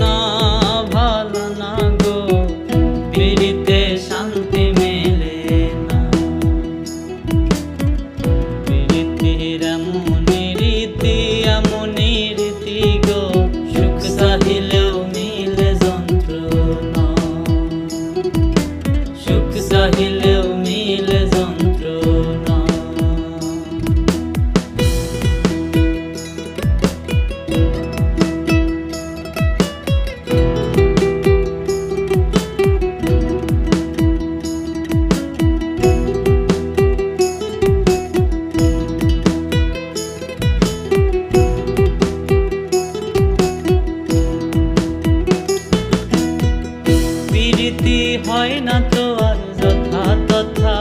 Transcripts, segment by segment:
না ভালো না গো পিড়িতে শান্তি মেলে না। পিড়িতির এমনি রীতি এমনি রীতি গো, সুখ চাহিলেও মিলে যন্ত্রণা। সুখ চাহিলে স্মৃতি হয় না তো আর যথা তথা।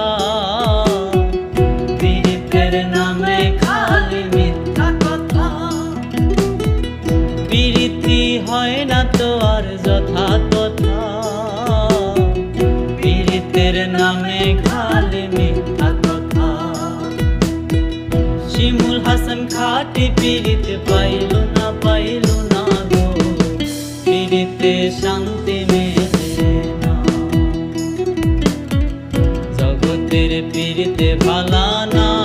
পীড়িতের নামে খালি মিথ্যা কথা। পীড়িতি হয় না তো আর যথা তথা। পীড়িতের নামে খালি মিথ্যা কথা। শিমুল হাসান খাটি পীড়িত পাইল না পাইল জগতের পিড়িতে ভালা না।